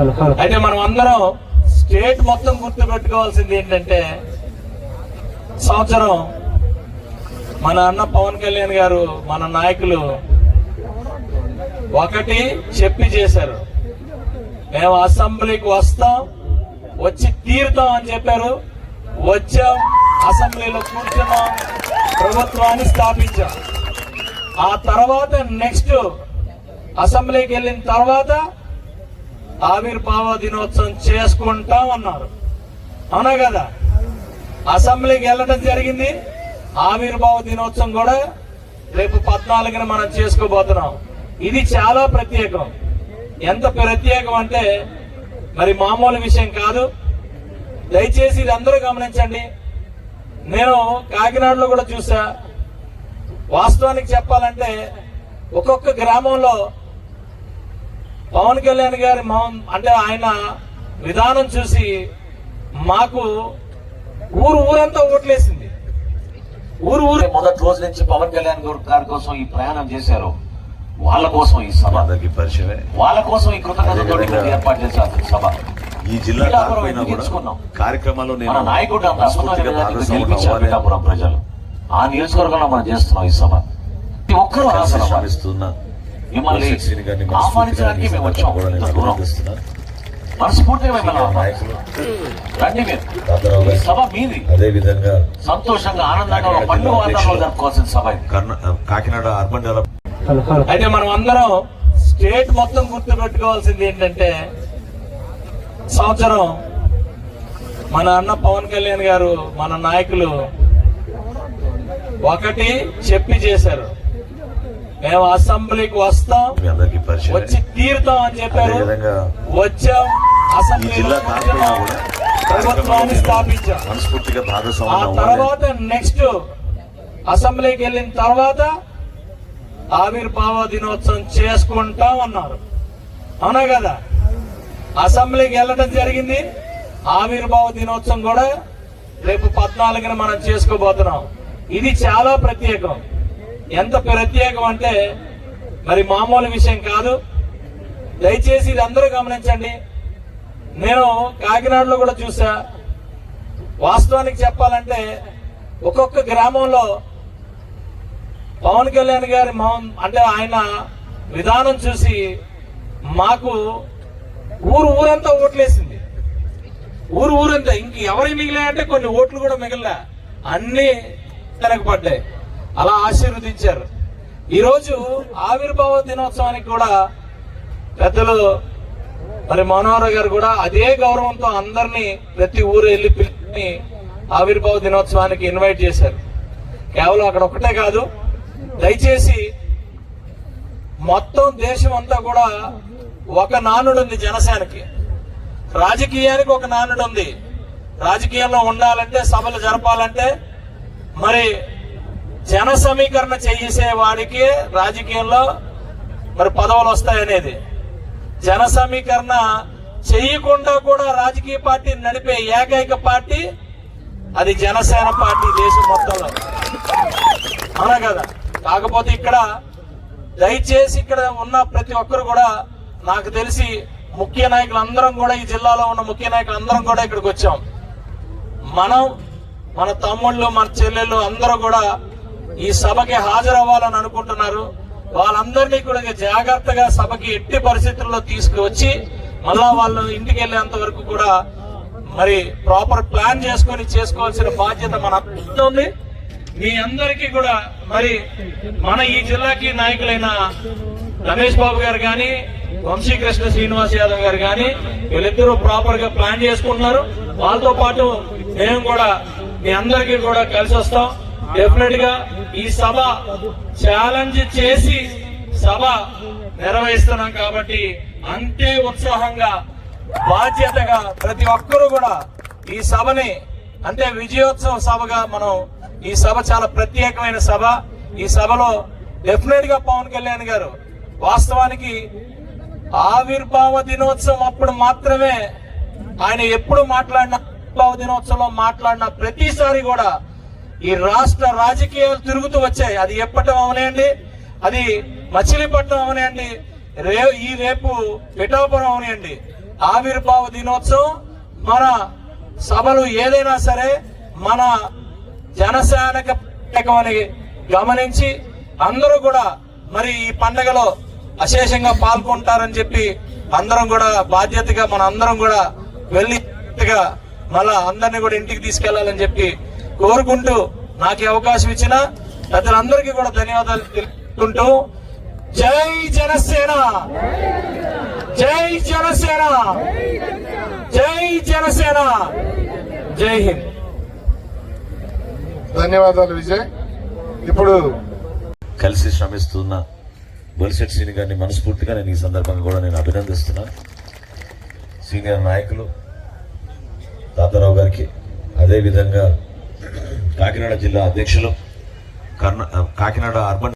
అయితే మనం అందరం స్టేట్ మొత్తం గుర్తు పెట్టుకోవాల్సింది ఏంటంటే సంవత్సరం మన అన్న పవన్ కళ్యాణ్ గారు మన నాయకులు ఒకటి చెప్పి చేశారు. మేము అసెంబ్లీకి వస్తాం వచ్చి తీరుతాం అని చెప్పారు. వచ్చాం అసెంబ్లీలో కూర్చున్నాం ప్రభుత్వాన్ని స్థాపించాం. ఆ తర్వాత నెక్స్ట్ అసెంబ్లీకి వెళ్ళిన తర్వాత ఆవిర్భావ దినోత్సవం చేసుకుంటాం అన్నారు అవునా కదా? అసెంబ్లీకి వెళ్ళడం జరిగింది. ఆవిర్భావ దినోత్సవం కూడా రేపు పద్నాలుగున మనం చేసుకోబోతున్నాం. ఇది చాలా ప్రత్యేకం. ఎంత ప్రత్యేకం అంటే మరి మామూలు విషయం కాదు. దయచేసి ఇది అందరూ గమనించండి. నేను కాకినాడలో కూడా చూసా. వాస్తవానికి చెప్పాలంటే ఒక్కొక్క గ్రామంలో పవన్ కళ్యాణ్ గారి మౌన్ అంటే ఆయన విధానం చూసి మాకు ఊరు ఊరంతా ఓట్లేసింది. ఊరు ఊరు మొదటి రోజు నుంచి పవన్ కళ్యాణ్ గారు గారి కోసం ఈ ప్రయాణం చేశారు. వాళ్ళ కోసం ఈ సభ. పరిచయమే. వాళ్ళ కోసం ఈ కృతజ్ఞతతో ఏర్పాటు చేశారు సభ. ఈ జిల్లా? కార్యక్రమాల్లో నేను నాయకుడు ప్రజలు ఆ నియోజకవర్గంలో మనం చేస్తున్నాం ఈ సభ. ప్రతి ఒక్కరూ. శ్రమిస్తున్న మిమ్మల్ని ఆహ్వానించడానికి మేము వచ్చాం. మనస్ఫూర్తిగా మిమ్మల్ని రండి మీరు. సభ మీది. అదే విధంగా సంతోషంగా ఆనందంగా కాకినాడ పండుగ జిల్లా వాతావరణంలో అధ్యక్షులు. జరుపుకోవాల్సిన సభ ఇది. కర్ణ కాకినాడ అర్బన్ డెవలప్ అయితే మనం అందరం స్టేట్ మొత్తం గుర్తు పెట్టుకోవాల్సింది ఏంటంటే సంవత్సరం మన అన్న పవన్ కళ్యాణ్ గారు మన నాయకులు ఒకటి చెప్పి చేశారు. మేము అసెంబ్లీకి వస్తాం. వచ్చి తీరుతాం అని చెప్పారు. వచ్చాం. ప్రభుత్వాన్ని కార్యక్రమాల్లో స్థాపించాం. ఆ తర్వాత నెక్స్ట్ అసెంబ్లీకి వెళ్ళిన తర్వాత ఆవిర్భావ దినోత్సవం చేసుకుంటాం అన్నారు అవునా కదా? అసెంబ్లీకి వెళ్ళడం జరిగింది. ఆవిర్భావ దినోత్సవం కూడా రేపు పద్నాలుగున మనం చేసుకోబోతున్నాం. ఇది చాలా ప్రత్యేకం. ఎంత ప్రత్యేకం అంటే మరి మామూలు విషయం కాదు. దయచేసి ఇది అందరూ గమనించండి. నేను కాకినాడలో కూడా చూసా. వాస్తవానికి చెప్పాలంటే ఒక్కొక్క గ్రామంలో పవన్ కళ్యాణ్ గారి అంటే ఆయన విధానం చూసి మాకు ఊరు ఊరంతా ఓట్లేసింది. ఊరు ఊరంతా ఇంక ఎవరికి మిగిలాయంటే కొన్ని ఓట్లు కూడా మిగిలిన అన్ని వెనకబడ్డాయి. అలా ఆశీర్వదించారు. ఈరోజు ఆవిర్భావ దినోత్సవానికి కూడా పెద్దలు మరి మనోహర్ గారు కూడా అదే గౌరవంతో అందరినీ ప్రతి ఊరు వెళ్ళి పిలిచి ఆవిర్భావ దినోత్సవానికి ఇన్వైట్ చేశారు. కేవలం అక్కడ ఒకటే కాదు దయచేసి మొత్తం దేశం అంతా కూడా ఒక నానుడు ఉంది జనసేనకి. రాజకీయానికి ఒక నానుడు ఉంది. రాజకీయంలో ఉండాలంటే సభలు జరపాలంటే మరి జన సమీకరణ చేసే వాడికి రాజకీయంలో మరి పదవులు వస్తాయనేది. జన సమీకరణ చేయకుండా కూడా రాజకీయ పార్టీ నడిపే ఏకైక పార్టీ అది జనసేన పార్టీ దేశం మొత్తంలో. అవునా కదా? కాకపోతే ఇక్కడ దయచేసి ఇక్కడ ఉన్న ప్రతి ఒక్కరు కూడా నాకు తెలిసి ముఖ్య నాయకులు అందరం కూడా ఈ జిల్లాలో ఉన్న ముఖ్య నాయకులు అందరం కూడా ఇక్కడికి వచ్చాం. మనం మన తమ్ముళ్ళు మన చెల్లెళ్ళు అందరూ కూడా ఈ సభకి హాజరవ్వాలని అనుకుంటున్నారు. వాళ్ళందరినీ కూడా జాగ్రత్తగా సభకి ఎట్టి పరిస్థితుల్లో తీసుకువచ్చి మళ్ళా వాళ్ళు ఇంటికి వెళ్ళేంత వరకు కూడా మరి ప్రాపర్ ప్లాన్ చేసుకొని చేసుకోవాల్సిన బాధ్యత మన అందరికీ ఉంది. మీ అందరికీ కూడా మరి మన ఈ జిల్లాకి నాయకులైన రమేష్ బాబు గారు కానీ వంశీకృష్ణ శ్రీనివాస్ యాదవ్ గారు కానీ వీళ్ళిద్దరూ ప్రాపర్గా ప్లాన్ చేసుకుంటున్నారు. వాళ్ళతో పాటు మేము కూడా మీ అందరికీ కూడా కలిసి వస్తాం డెఫినెట్గా ఈ సభ ఛాలెంజ్ చేసి సభ నిర్వహిస్తున్నాం కాబట్టి అంతే ఉత్సాహంగా బాధ్యతగా ప్రతి ఒక్కరూ కూడా ఈ సభని అంటే విజయోత్సవ సభగా మనం ఈ సభ చాలా ప్రత్యేకమైన సభ. ఈ సభలో డెఫినెట్గా పవన్ కళ్యాణ్ గారు వాస్తవానికి ఆవిర్భావ దినోత్సవం అప్పుడు మాత్రమే ఆయన ఎప్పుడు మాట్లాడిన ఆవిర్భావ దినోత్సవంలో మాట్లాడిన ప్రతిసారి కూడా ఈ రాష్ట్ర రాజకీయాలు తిరుగుతూ వచ్చాయి. అది ఎప్పటం అవనండి? అది మచిలీపట్నం అవనేయండి రే ఈ రేపు పిఠాపురం అవనండి. ఆవిర్భావ దినోత్సవం. మన సభలు ఏదైనా సరే మన జనసేనక అని గమనించి అందరూ కూడా మరి ఈ పండగలో అశేషంగా పాల్గొంటారని చెప్పి అందరం కూడా బాధ్యతగా మన అందరం కూడా వెళ్ళి మళ్ళా అందరినీ కూడా ఇంటికి తీసుకెళ్ళాలని చెప్పి కోరుకుంటూ నాకు అవకాశం ఇచ్చిన ప్రజలందరికీ కూడా ధన్యవాదాలు తెలుపుకుంటూ జై జనసేన! జై జనసేన! జై జనసేన! జై హింద్! ధన్యవాదాలు విజయ్. ఇప్పుడు కలిసి శ్రమిస్తున్న బొలిశెట్టి శ్రీని గారిని మనస్ఫూర్తిగా నేను ఈ సందర్భంగా కూడా నేను అభినందిస్తున్నాను సీనియర్ నాయకులు తాతారావు గారికి అదేవిధంగా కాకినాడ జిల్లా అధ్యక్షులు. కర్ణ కాకినాడ అర్బన్